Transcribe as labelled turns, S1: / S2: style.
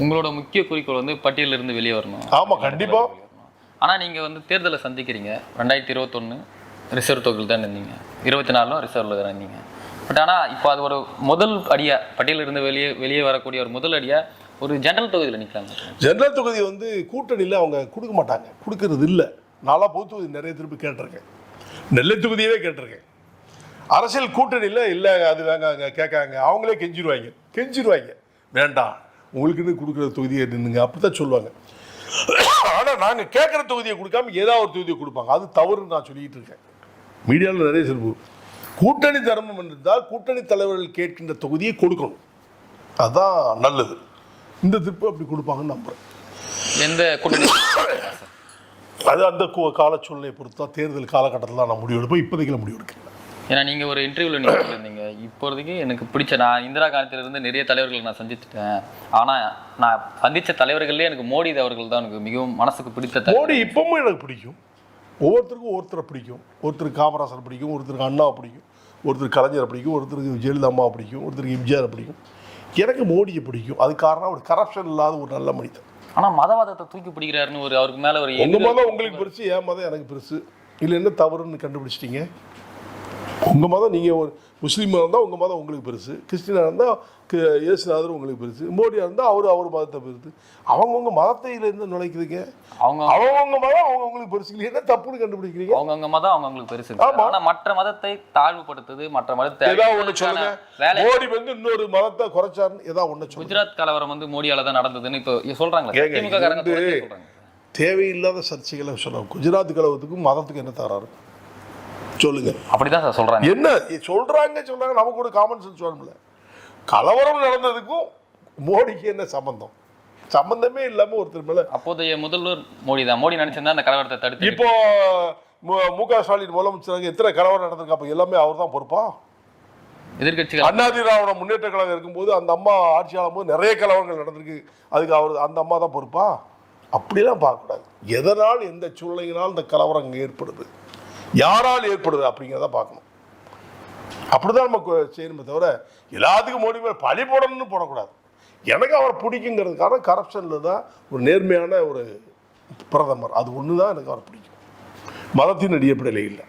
S1: உங்களோட முக்கிய குறிக்கோள் வந்து பட்டியலிருந்து இருந்து வெளியே வரணும்.
S2: ஆமா கண்டிப்பா.
S1: ஆனால் நீங்கள் வந்து தேர்தலை சந்திக்கிறீங்க. ரெண்டாயிரத்தி இருபத்தொன்று ரிசர்வ் தொகுதியில் தான் இருந்தீங்க. இருபத்தி நாலும் ரிசர்வில் தான் இருந்தீங்க. பட் ஆனால் இப்போ அது ஒரு முதல் அடியாக பட்டியலிருந்து வெளியே வெளியே வரக்கூடிய ஒரு முதல் அடியாக ஒரு ஜெனரல் தொகுதியில் நிற்கலாங்க
S2: ஜெனரல் தொகுதி வந்து கூட்டணியில் அவங்க கொடுக்க மாட்டாங்க. கொடுக்கறது இல்லை. நான்லாம் பொது தொகுதி நிறைய திருப்பி கேட்டிருக்கேன். நெல்லை தொகுதியவே கேட்டிருக்கேன். அரசியல் கூட்டணியில் இல்லை அது வேங்காங்க கேட்காங்க. அவங்களே கெஞ்சிருவாங்க. கெஞ்சிருவாங்க. வேண்டாம். உங்களுக்குன்னு கொடுக்குற தொகுதியை நின்னுங்க. அப்படி தான் சொல்லுவாங்க. ஆனால் நாங்கள் கேட்குற தொகுதியை கொடுக்காம ஏதாவது ஒரு தொகுதியை கொடுப்பாங்க. அது தவறுன்னு நான் சொல்லிக்கிட்டு இருக்கேன். மீடியாவில் நிறைய சிறப்பு கூட்டணி தர்மம் இருந்தால் கூட்டணி தலைவர்கள் கேட்கின்ற தொகுதியை கொடுக்கணும். அதான் நல்லது. இந்த திருப்பு அப்படி கொடுப்பாங்கன்னு நம்புறேன்.
S1: எந்த கூட்டணி?
S2: அது அந்த கு- கால சூழ்நிலையை பொறுத்து தான் தேர்தல் காலகட்டத்தில் நான் முடிவு எடுப்பேன் இப்போதைக்கு நான் முடிவு எடுக்கிறேன்
S1: ஏன்னா நீங்கள் ஒரு இன்டர்வியூவில் நீங்கள் சொல்லியிருந்தீங்க. இப்போதைக்கு எனக்கு பிடிச்ச நான் இந்திரா காலத்திலிருந்து நிறைய தலைவர்களை நான் சந்திச்சிட்டேன் ஆனால் நான் சந்தித்த தலைவர்கள்லேயே எனக்கு மோடி அவர்கள் தான் எனக்கு மிகவும் மனசுக்கு பிடித்த
S2: மோடி இப்பவும் எனக்கு பிடிக்கும். ஒவ்வொருத்தருக்கும் ஒருத்தரை பிடிக்கும். ஒருத்தருக்கு காமராசர் பிடிக்கும் ஒருத்தருக்கு அண்ணாவை பிடிக்கும் ஒருத்தருக்கு கலைஞரை பிடிக்கும் ஒருத்தருக்கு ஜெயலலிதா அம்மாவை பிடிக்கும் ஒருத்தருக்கு எம்ஜிஆரை பிடிக்கும். எனக்கு மோடியை பிடிக்கும். அது காரணம் ஒரு கரப்ஷன் இல்லாத ஒரு நல்ல மனிதன்
S1: ஆனால் மதவாதத்தை தூக்கி பிடிக்கிறாருன்னு ஒரு அவருக்கு மேலே ஒரு
S2: மதம் உங்களுக்கு பெருசு என் மதம் எனக்கு பெருசு. இல்லை என்ன தவறுன்னு கண்டுபிடிச்சிட்டீங்க. உங்கள் மதம் நீங்கள் ஒரு முஸ்லீமாக இருந்தால் உங்கள் மதம் உங்களுக்கு பெருசு. கிறிஸ்டினாக இருந்தால் இயேசுநாதர் உங்களுக்கு பெருசு. மோடியாக இருந்தால் அவர் அவர் மதத்தை பெருசு. அவங்கவுங்க மதத்தை இதுல இருந்து நுழைக்குதுங்க
S1: அவங்க
S2: அவங்கவுங்க மதம் அவங்கவுங்களுக்கு பெருசு. இல்லை என்ன தப்புன்னு கண்டுபிடிக்கிறீங்க?
S1: அவங்கவுங்க மதம் அவங்களுக்கு பெருசு
S2: ஆமா.
S1: ஆனா மற்ற மதத்தை தாழ்வுபடுத்துது மற்ற மதத்தை
S2: ஏதாவது ஒன்று சொல்லுங்க. மோடி வந்து இன்னொரு மதத்தை குறைச்சாருன்னு ஏதாவது ஒன்று சொல்லுங்க.
S1: குஜராத் கலவரம் வந்து மோடியால தான் நடந்ததுன்னு இப்போ சொல்றாங்களே.
S2: ஏங்க,
S1: திமுக காரங்க
S2: தேவையில்லாத சர்ச்சைகளை சொல்லுவோம் குஜராத் கலவரத்துக்கும் மதத்துக்கும் என்ன தராரு சொல்லுங்க.
S1: அப்படிதான் சார் சொல்றாங்க.
S2: என்ன? சொல்றாங்க சொல்றாங்க நமக்கு ஒரு காமன் சென்ஸ் வேணும்ல. கலவரம் நடந்ததுக்கும் மோடிக்கு என்ன சம்பந்தம்? சம்பந்தமே இல்லாம ஒருத்தர் மேல
S1: அப்போதைய முதல்வர் மோடி தான். மோடி நினைச்சிருந்தா அந்த கலவரத்தை தடுத்து
S2: இப்போ மு- க ஸ்டாலின் முதலமைச்சராக எத்தனை கலவரம் நடந்திருக்கு? அப்ப எல்லாமே அவர் தான் பொறுப்பா?
S1: எதிர்கட்சிகள்
S2: அண்ணாதி திராவிட முன்னேற்ற கழகம் இருக்கும்போது அந்த அம்மா ஆட்சி ஆளும்போது நிறைய கலவரங்கள் நடந்திருக்கு. அதுக்கு அவர் அந்த அம்மா தான் பொறுப்பா? அப்படிலாம் பார்க்கக்கூடாது. எதனால் எந்த சூழ்நிலையினால் இந்த கலவரம் அங்கே ஏற்படுது? யாரால் ஏற்படுது அப்படிங்கிறத பார்க்கணும். அப்படிதான் நம்ம செய்யணுமே தவிர எல்லாத்துக்கும் மோடி மேலே பழி போடணும்னு போடக்கூடாது. எனக்கு அவரை பிடிக்குங்கிறதுக்கான கரப்ஷனில் தான் ஒரு நேர்மையான ஒரு பிரதமர். அது ஒன்று தான் எனக்கு அவரை பிடிக்கும். மதத்தின் அடிப்படையில் இல்லை.